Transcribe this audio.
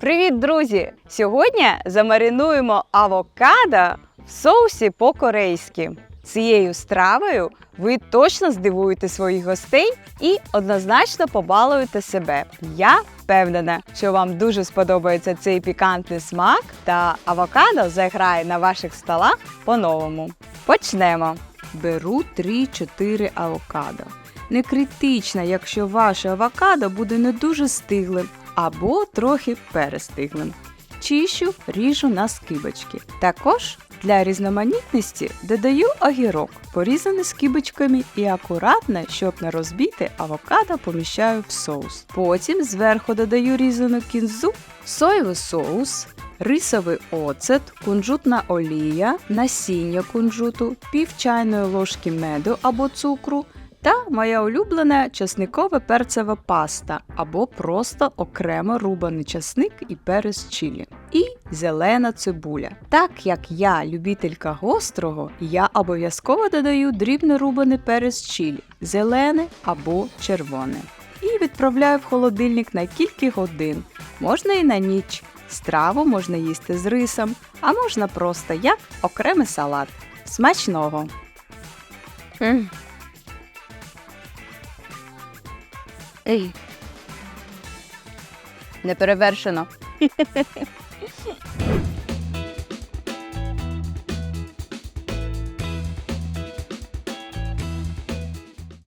Привіт, друзі! Сьогодні замаринуємо авокадо в соусі по-корейськи. Цією стравою ви точно здивуєте своїх гостей і однозначно побалуєте себе. Я впевнена, що вам дуже сподобається цей пікантний смак, та авокадо заграє на ваших столах по-новому. Почнемо. Беру 3-4 авокадо. Не критично, якщо ваше авокадо буде не дуже стиглим або трохи перестиглим. Чищу, ріжу на скибочки. Також для різноманітності додаю огірок, порізаний скибочками і акуратно, щоб не розбити, авокадо поміщаю в соус. Потім зверху додаю різану кінзу, соєвий соус, рисовий оцет, кунжутна олія, насіння кунжуту, пів чайної ложки меду або цукру та моя улюблена часникова перцева паста або просто окремо рубаний часник і перець чилі. І зелена цибуля. Так як я любителька гострого, я обов'язково додаю дрібно рубаний перець чилі, зелене або червоне. І відправляю в холодильник на кілька годин. Можна і на ніч. Страву можна їсти з рисом, а можна просто як окремий салат. Смачного! Ей. Не перевершено.